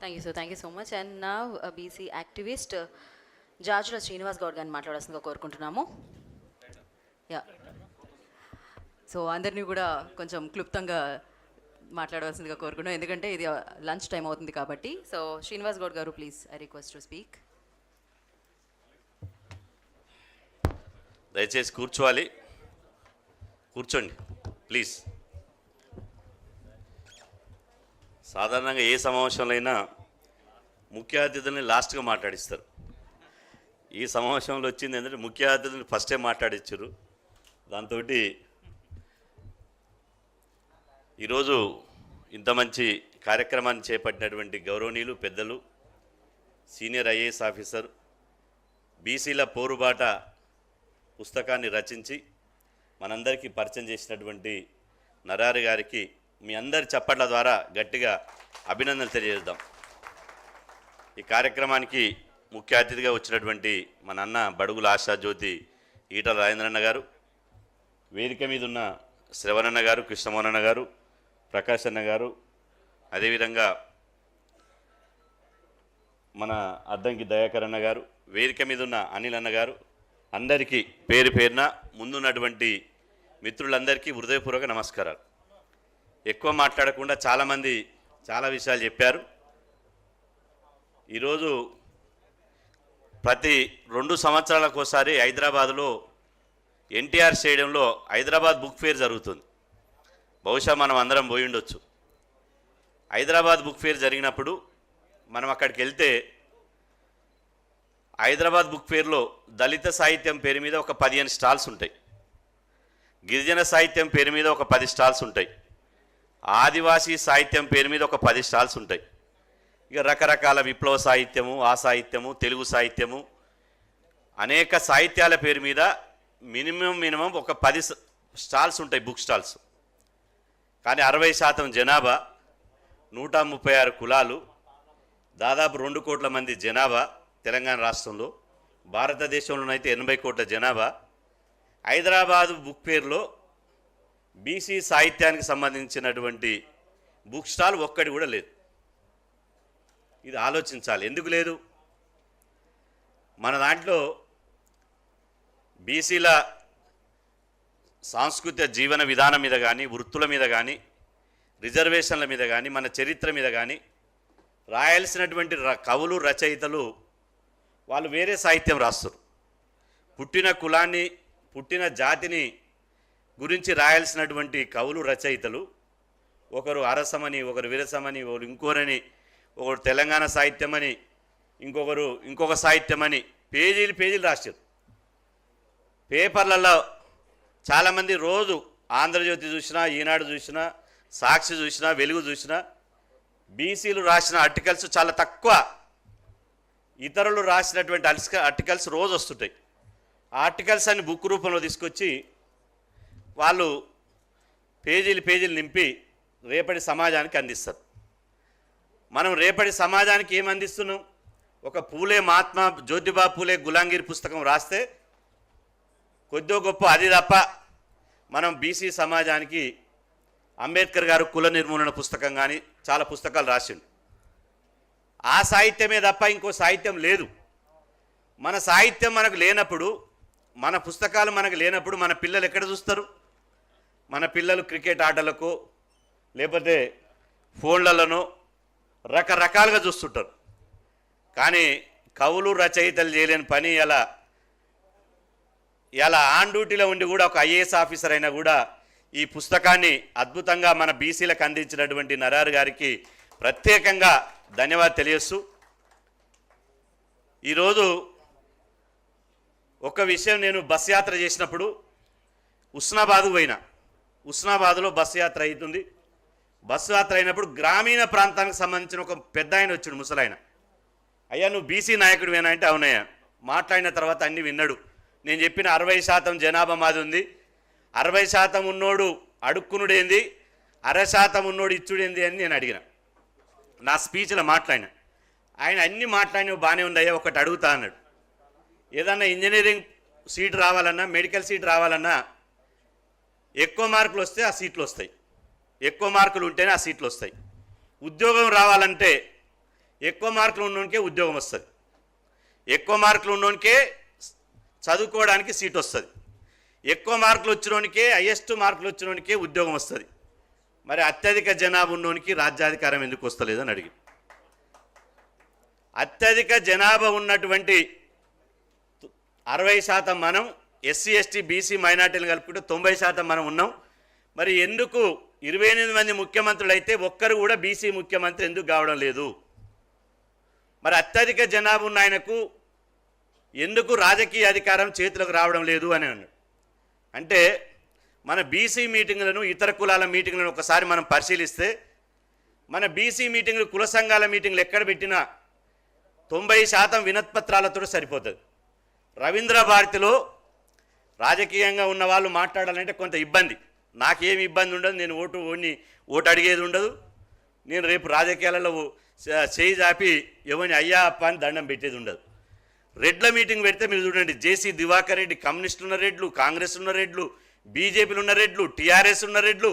Thank you so thank you so much and నా BC activist Jajula Srinivas Goud గారిని మాట్లాడాల్సిందిగా కోరుకుంటున్నాము. యా సో అందరినీ కూడా కొంచెం క్లుప్తంగా మాట్లాడవలసిందిగా కోరుకున్నాం ఎందుకంటే ఇది uh, లంచ్ టైం అవుతుంది కాబట్టి. So Srinivas Goud garu please I request to speak దయచేసి కూర్చోవాలి. కూర్చోండి ప్లీజ్ సాధారణంగా ఏ సమావేశంలో అయినా ముఖ్య అతిథుల్ని లాస్ట్గా మాట్లాడిస్తారు. ఈ సమావేశంలో వచ్చింది ఏంటంటే ముఖ్య అతిథుల్ని ఫస్టే మాట్లాడించారు దాంతో ఈరోజు ఇంత మంచి కార్యక్రమాన్ని చేపట్టినటువంటి గౌరవనీయులు పెద్దలు సీనియర్ ఐఏఎస్ ఆఫీసర్ బీసీల పోరుబాట పుస్తకాన్ని రచించి మనందరికీ పరిచయం చేసినటువంటి నరారి గారికి మీ అందరి చప్పట్ల ద్వారా గట్టిగా అభినందనలు తెలియజేద్దాం. ఈ కార్యక్రమానికి ముఖ్య అతిథిగా వచ్చినటువంటి మన అన్న బడుగుల ఆశాజ్యోతి ఈటల రాజేంద్రన్న గారు వేదిక మీద ఉన్న శ్రవణన్న గారు కృష్ణమోహనన్న గారు ప్రకాశన్న అన్న గారు అదేవిధంగా మన అద్దంకి దయాకర్ అన్న గారు వేదిక మీద ఉన్న అనిల్ అన్న గారు అందరికీ పేరు పేరున ముందున్నటువంటి మిత్రులందరికీ హృదయపూర్వక నమస్కారాలు. ఎక్కువ మాట్లాడకుండా చాలామంది చాలా విషయాలు చెప్పారు. ఈరోజు ప్రతి రెండు సంవత్సరాలకు ఒకసారి హైదరాబాద్లో ఎన్టీఆర్ స్టేడియంలో హైదరాబాద్ బుక్ ఫేర్ జరుగుతుంది. బహుశా మనం అందరం పోయి ఉండొచ్చు. హైదరాబాద్ బుక్ ఫేర్ జరిగినప్పుడు మనం అక్కడికి వెళ్తే హైదరాబాద్ బుక్ ఫేర్లో దళిత సాహిత్యం పేరు మీద ఒక పదిహేను స్టాల్స్ ఉంటాయి. గిరిజన సాహిత్యం పేరు మీద ఒక పది స్టాల్స్ ఉంటాయి. ఆదివాసీ సాహిత్యం పేరు మీద ఒక పది స్టాల్స్ ఉంటాయి. ఇక రకరకాల విప్లవ సాహిత్యము ఆ సాహిత్యము తెలుగు సాహిత్యము అనేక సాహిత్యాల పేరు మీద మినిమం మినిమం ఒక పది స్టాల్స్ ఉంటాయి బుక్ స్టాల్స్. కానీ అరవై శాతం జనాభా నూట ముప్పై ఆరు కులాలు దాదాపు రెండు కోట్ల మంది జనాభా తెలంగాణ రాష్ట్రంలో భారతదేశంలోనైతే ఎనభై కోట్ల జనాభా. హైదరాబాదు బుక్ పేరులో బీసీ సాహిత్యానికి సంబంధించినటువంటి బుక్ స్టాల్ ఒక్కటి కూడా లేదు. ఇది ఆలోచించాలి. ఎందుకు లేదు? మన దాంట్లో బీసీల సాంస్కృతిక జీవన విధానం మీద కానీ వృత్తుల మీద కానీ రిజర్వేషన్ల మీద కానీ మన చరిత్ర మీద కానీ రాయాల్సినటువంటి ర- కవులు రచయితలు వాళ్ళు వేరే సాహిత్యం రాస్తారు పుట్టిన కులాన్ని పుట్టిన జాతిని గురించి రాయాల్సినటువంటి కవులు రచయితలు. ఒకరు అరసమని ఒకరు విరసమని ఒకరు ఇంకోరని ఒకరు తెలంగాణ సాహిత్యమని ఇంకొకరు ఇంకొక సాహిత్యమని పేజీలు పేజీలు రాశారు. పేపర్లలో చాలామంది రోజు ఆంధ్రజ్యోతి చూసినా ఈనాడు చూసినా సాక్షి చూసినా వెలుగు చూసినా బీసీలు రాసిన ఆర్టికల్స్ చాలా తక్కువ. ఇతరులు రాసినటువంటి అల్స్క ఆర్టికల్స్ రోజు వస్తుంటాయి. ఆర్టికల్స్ అని బుక్ రూపంలో తీసుకొచ్చి వాళ్ళు పేజీలు పేజీలు నింపి రేపటి సమాజానికి అందిస్తారు. మనం రేపటి సమాజానికి ఏం అందిస్తున్నాం? ఒక పూలే మహాత్మా జ్యోతిబా పూలే గులాంగిరి పుస్తకం రాస్తే కొద్దో గొప్ప అది తప్ప మనం బీసీ సమాజానికి అంబేద్కర్ గారు కుల నిర్మూలన పుస్తకం కానీ చాలా పుస్తకాలు రాసిండు. ఆ సాహిత్యమే తప్ప ఇంకో సాహిత్యం లేదు. మన సాహిత్యం మనకు లేనప్పుడు మన పుస్తకాలు మనకు లేనప్పుడు మన పిల్లలు ఎక్కడ చూస్తారు? మన పిల్లలు క్రికెట్ ఆటలకు లేకపోతే ఫోన్లలోనూ రకరకాలుగా చూస్తుంటారు. కానీ కవులు రచయితలు చేయలేని పని ఎలా ఇలా ఆన్ డ్యూటీలో ఉండి కూడా ఒక ఐఏఎస్ ఆఫీసర్ అయినా కూడా ఈ పుస్తకాన్ని అద్భుతంగా మన బీసీలకు అందించినటువంటి నరారు గారికి ప్రత్యేకంగా ధన్యవాదాలు తెలియస్తూ ఈరోజు ఒక విషయం నేను బస్ యాత్ర చేసినప్పుడు ఉస్నాబాద్ పోయినా. ఉస్నాబాద్లో బస్సు యాత్ర అవుతుంది బస్సు యాత్ర అయినప్పుడు గ్రామీణ ప్రాంతానికి సంబంధించిన ఒక పెద్ద ఆయన వచ్చాడు ముసలాయన. అయ్యా నువ్వు బీసీ నాయకుడివేనా అంటే అవునయ్యా. మాట్లాడిన తర్వాత అన్ని విన్నాడు. నేను చెప్పిన అరవై శాతం జనాభా మాది ఉంది. అరవై శాతం ఉన్నోడు అడుక్కునుడేంది అర శాతం ఉన్నోడు ఇచ్చుడేంది అని నేను అడిగిన. నా స్పీచ్లో మాట్లాడిన. ఆయన అన్ని మాట్లాడినవి బాగానే ఉందయ్యా ఒకటి అడుగుతా అన్నాడు. ఏదన్నా ఇంజనీరింగ్ సీట్ రావాలన్నా మెడికల్ సీట్ రావాలన్నా ఎక్కువ మార్కులు వస్తే ఆ సీట్లు వస్తాయి. ఎక్కువ మార్కులు ఉంటేనే ఆ సీట్లు వస్తాయి. ఉద్యోగం రావాలంటే ఎక్కువ మార్కులు ఉన్నోనికే ఉద్యోగం వస్తుంది. ఎక్కువ మార్కులు ఉన్నోనికే చదువుకోవడానికి సీట్ వస్తుంది. ఎక్కువ మార్కులు వచ్చినోనికే హయ్యెస్ట్ మార్కులు వచ్చినోనికే ఉద్యోగం వస్తుంది. మరి అత్యధిక జనాభా ఉన్నోనికి రాజ్యాధికారం ఎందుకు వస్తలేదని అడిగి అత్యధిక జనాభా ఉన్నటువంటి అరవై శాతం మనం ఎస్సీ ఎస్టీ బీసీ మైనార్టీలు కలుపుకుంటే తొంభై శాతం మనం ఉన్నాం. మరి ఎందుకు ఇరవై ఎనిమిది మంది ముఖ్యమంత్రులు అయితే ఒక్కరు కూడా బీసీ ముఖ్యమంత్రి ఎందుకు కావడం లేదు? మరి అత్యధిక జనాభా ఉన్న ఆయనకు ఎందుకు రాజకీయ అధికారం చేతులకు రావడం లేదు అని అన్నాడు. అంటే మన బీసీ మీటింగులను ఇతర కులాల మీటింగులను ఒకసారి మనం పరిశీలిస్తే మన బీసీ మీటింగులు కుల సంఘాల మీటింగులు ఎక్కడ పెట్టినా తొంభై శాతం వినత్పత్రాలతో సరిపోతుంది. రవీంద్ర భారతిలో రాజకీయంగా ఉన్న వాళ్ళు మాట్లాడాలంటే కొంత ఇబ్బంది. నాకేమి ఇబ్బంది ఉండదు నేను ఓటు ఓడిని ఓటు అడిగేది ఉండదు. నేను రేపు రాజకీయాలలో చేయి చాపి ఎవరిని అయ్యా అప్ప అని దండం పెట్టేది ఉండదు. రెడ్ల మీటింగ్ పెడితే మీరు చూడండి జేసీ దివాకర్ రెడ్డి కమ్యూనిస్టులు ఉన్న రెడ్లు కాంగ్రెస్ ఉన్న రెడ్లు బీజేపీలు ఉన్న రెడ్లు టీఆర్ఎస్ ఉన్న రెడ్లు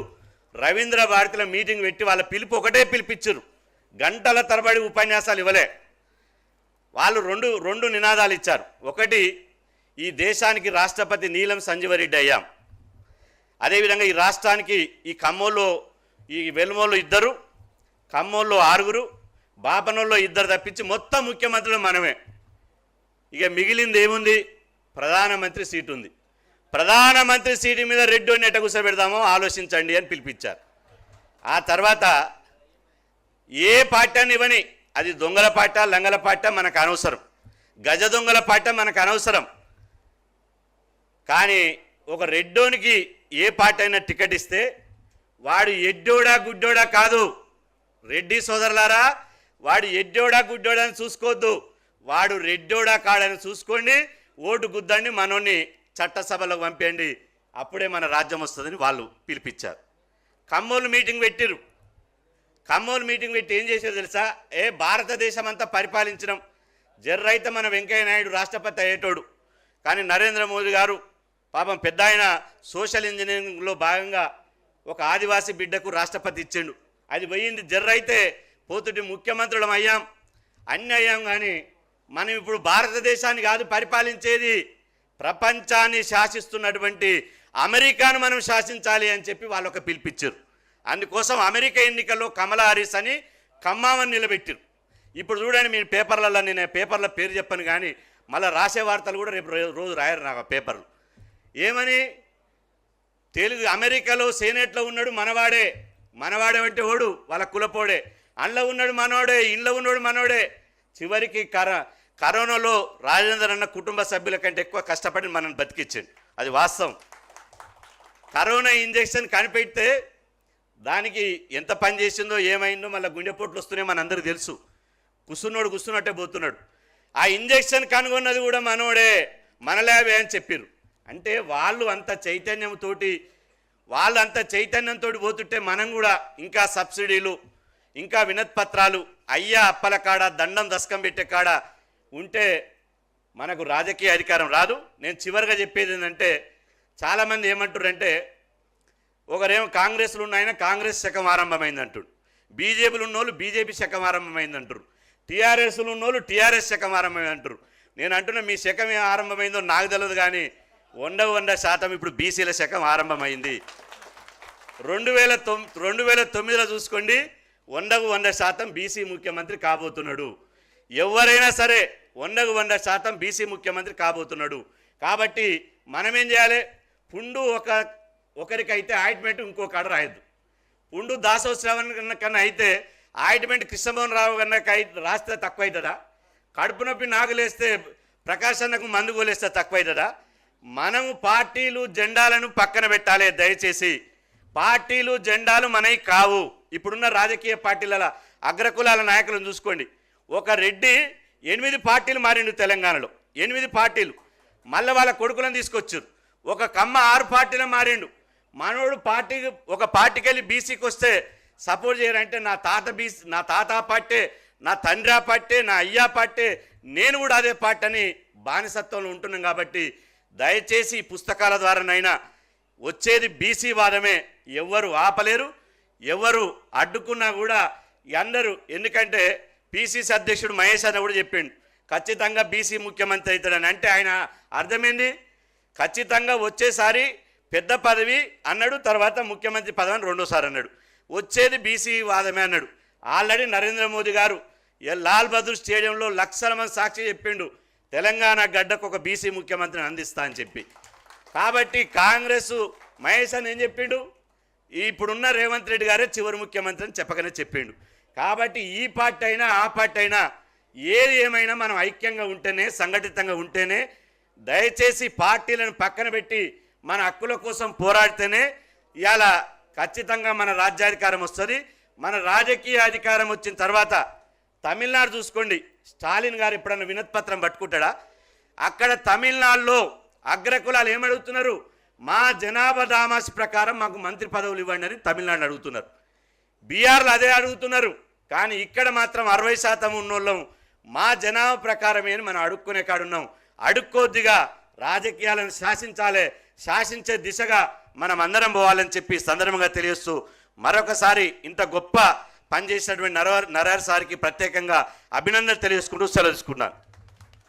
రవీంద్ర భారతిలో మీటింగ్ పెట్టి వాళ్ళ పిలుపు ఒకటే పిలిపించరు గంటల తరబడి ఉపన్యాసాలు ఇవ్వలే. వాళ్ళు రెండు రెండు నినాదాలు ఇచ్చారు. ఒకటి ఈ దేశానికి రాష్ట్రపతి నీలం సంజీవరెడ్డి అయ్యాం. అదేవిధంగా ఈ రాష్ట్రానికి ఈ ఖమ్మంలో ఈ వెలుమోళ్ళు ఇద్దరు ఖమ్మంలో ఆరుగురు బాపనోళ్ళు ఇద్దరు తప్పించి మొత్తం ముఖ్యమంత్రులు మనమే. ఇక మిగిలింది ఏముంది? ప్రధానమంత్రి సీటు ఉంది. ప్రధానమంత్రి సీటు మీద రెడ్డి ఎట్ట కూర్చోబెడదామో ఆలోచించండి అని పిలిపించారు. ఆ తర్వాత ఏ పార్టీ ఇవ్వని అది దొంగల పాట లంగల పాట మనకు అనవసరం. గజ దొంగల పాట మనకు అనవసరం. కానీ ఒక రెడ్డోనికి ఏ పార్టీ అయినా టికెట్ ఇస్తే వాడు ఎడ్డోడా గుడ్డోడా కాదు. రెడ్డి సోదరులారా వాడు ఎడ్డోడా గుడ్డోడా అని చూసుకోవద్దు. వాడు రెడ్డోడా కాడని చూసుకోండి ఓటు గుద్దండి మనోని చట్టసభలో పంపేయండి. అప్పుడే మన రాజ్యం వస్తుందని వాళ్ళు పిలిపించారు. కమ్మోలు మీటింగ్ పెట్టిరు కమ్మోలు మీటింగ్ పెట్టి ఏం చేసేది తెలుసా? ఏ భారతదేశం అంతా పరిపాలించడం జర్రైతే మన వెంకయ్య నాయుడు రాష్ట్రపతి అయ్యేటోడు. కానీ నరేంద్ర మోదీ గారు పాపం పెద్ద ఆయన సోషల్ ఇంజనీరింగ్లో భాగంగా ఒక ఆదివాసీ బిడ్డకు రాష్ట్రపతి ఇచ్చిండు. అది పోయింది జర్రైతే పోతుటి ముఖ్యమంత్రులం అయ్యాం. అన్ని అయ్యాం కానీ మనం ఇప్పుడు భారతదేశాన్ని కాదు పరిపాలించేది ప్రపంచాన్ని శాసిస్తున్నటువంటి అమెరికాను మనం శాసించాలి అని చెప్పి వాళ్ళు ఒక పిలిపించారు అందుకోసం అమెరికా ఎన్నికల్లో కమలా హారిస్ అని ఖమ్మామని నిలబెట్టారు. ఇప్పుడు చూడండి మీరు పేపర్లలో నేను పేపర్ల పేరు చెప్పను కానీ మళ్ళీ రాసే వార్తలు కూడా రేపు రోజు రాయరు నాకు ఆ పేపర్లు. ఏమని? తెలుగు అమెరికాలో సేనేట్లో ఉన్నాడు మనవాడే. మనవాడే అంటే ఓడు వాళ్ళ కులపోడే. అందులో ఉన్నాడు మనోడే ఇంట్లో ఉన్నాడు మనోడే చివరికి కర కరోనాలో రాజేందర్ అన్న కుటుంబ సభ్యుల కంటే ఎక్కువ కష్టపడి మనం బతికించండి అది వాస్తవం. కరోనా ఇంజెక్షన్ కనిపెడితే దానికి ఎంత పని చేసిందో ఏమైందో మళ్ళీ గుండెపోట్లు వస్తున్నాయి మనందరికీ తెలుసు. కుస్తున్నోడు కుసున్నట్టే పోతున్నాడు. ఆ ఇంజెక్షన్ కనుగొన్నది కూడా మనోడే మనలావే అని చెప్పారు అంటే వాళ్ళు అంత చైతన్యంతోటి వాళ్ళు అంత చైతన్యంతో పోతుంటే మనం కూడా ఇంకా సబ్సిడీలు ఇంకా వినత్పత్రాలు అయ్యా అప్పల కాడ దండం దశకం పెట్టే కాడ ఉంటే మనకు రాజకీయ అధికారం రాదు. నేను చివరిగా చెప్పేది ఏంటంటే చాలామంది ఏమంటారంటే ఒకరేమో కాంగ్రెస్లో ఉన్నాయన కాంగ్రెస్ శకం ఆరంభమైంది అంటాడు బీజేపీలు ఉన్నోళ్ళు బీజేపీ శకం ఆరంభమైంది అంటారు టీఆర్ఎస్లు ఉన్నోళ్ళు టీఆర్ఎస్ శకం ఆరంభమైంది అంటారు నేను అంటున్నా మీ శకం ఏం ఆరంభమైందో నాకు తెలియదు కానీ వంద వంద శాతం ఇప్పుడు బీసీల శకం ఆరంభమైంది. రెండు వేల తొమ్ రెండు వేల తొమ్మిదిలో చూసుకోండి వందకు వంద శాతం బీసీ ముఖ్యమంత్రి కాబోతున్నాడు. ఎవరైనా సరే వందకు వంద శాతం బీసీ ముఖ్యమంత్రి కాబోతున్నాడు. కాబట్టి మనం ఏం చేయాలి? పుండు ఒక ఒకరికైతే ఆయింట్మెంట్ ఇంకో కాడ రాయద్దు. పుండు దాసోత్సవం కన్నా కన్నా అయితే ఆయింట్మెంట్ కృష్ణమోహన్ రావు కన్నా రాస్తే తక్కువ అవుతుందా కడుపు నొప్పి నాగులేస్తే ప్రకాశన్నకు మందు గోలేస్తే తక్కువ అవుతుందా మనము పార్టీలు జెండాలను పక్కన పెట్టాలి దయచేసి. పార్టీలు జెండాలు మనవి కావు. ఇప్పుడున్న రాజకీయ పార్టీల అగ్రకులాల నాయకులను చూసుకోండి. ఒక రెడ్డి ఎనిమిది పార్టీలు మారిండు తెలంగాణలో. ఎనిమిది పార్టీలు. మళ్ళీ వాళ్ళ కొడుకులను తీసుకొచ్చారు. ఒక కమ్మ ఆరు పార్టీలు మారిండు. మనోడు పార్టీ ఒక పార్టీకి వెళ్ళి బీసీకి వస్తే సపోర్ట్ చేయాలంటే నా తాత బీసీ నా తాత పార్టీ నా తండ్రి ఆ పార్టీ నా అయ్యా పార్టీ నేను కూడా అదే పార్టీ అని బానిసత్వంలో ఉంటున్నాం కాబట్టి దయచేసి ఈ పుస్తకాల ద్వారానైనా వచ్చేది బీసీ వాదమే. ఎవ్వరు ఆపలేరు. ఎవరు అడ్డుకున్నా కూడా అందరూ ఎందుకంటే పిసిసి అధ్యక్షుడు మహేష్ అన్న కూడా చెప్పిండు. ఖచ్చితంగా బీసీ ముఖ్యమంత్రి అవుతాడని. అంటే ఆయన అర్థమైంది? ఖచ్చితంగా వచ్చేసారి పెద్ద పదవి అన్నాడు తర్వాత ముఖ్యమంత్రి పదవిని రెండోసారి అన్నాడు. వచ్చేది బీసీ వాదమే అన్నాడు. ఆల్రెడీ నరేంద్ర మోదీ గారు లాల్ బహదూర్ స్టేడియంలో లక్షల మంది సాక్షి చెప్పిండు. తెలంగాణ గడ్డకు ఒక బీసీ ముఖ్యమంత్రిని అందిస్తా అని చెప్పి. కాబట్టి కాంగ్రెస్ మహేష్ అని ఏం చెప్పిండు? ఇప్పుడున్న రేవంత్ రెడ్డి గారే చివరి ముఖ్యమంత్రి అని చెప్పకనే చెప్పిండు. కాబట్టి ఈ పార్టీ అయినా ఆ పార్టీ అయినా ఏది ఏమైనా మనం ఐక్యంగా ఉంటేనే సంఘటితంగా ఉంటేనే దయచేసి పార్టీలను పక్కన పెట్టి మన హక్కుల కోసం పోరాడితేనే ఇవాళ ఖచ్చితంగా మన రాజ్యాధికారం వస్తుంది. మన రాజకీయ అధికారం వచ్చిన తర్వాత తమిళనాడు చూసుకోండి. స్టాలిన్ గారు ఎప్పుడన్నా వినతిపత్రం పట్టుకుంటాడా? అక్కడ తమిళనాడులో అగ్రకులాలు ఏమడుగుతున్నారు మా జనాభా దామాసి ప్రకారం మాకు మంత్రి పదవులు ఇవ్వండి అని తమిళనాడు అడుగుతున్నారు. బీఆర్లు అదే అడుగుతున్నారు. కానీ ఇక్కడ మాత్రం అరవై శాతం ఉన్నోళ్ళం మా జనాభా ప్రకారమే అని మనం అడుక్కునే కాడున్నాం. అడుక్కోద్దిగా రాజకీయాలను శాసించాలి శాసించే దిశగా మనం అందరం పోవాలని చెప్పి సందర్భంగా తెలియస్తూ మరొకసారి ఇంత గొప్ప పనిచేసినటువంటి నరహర్ నరహర్ సార్కి ప్రత్యేకంగా అభినందన తెలియజేసుకుంటూ సెలవుకున్నాను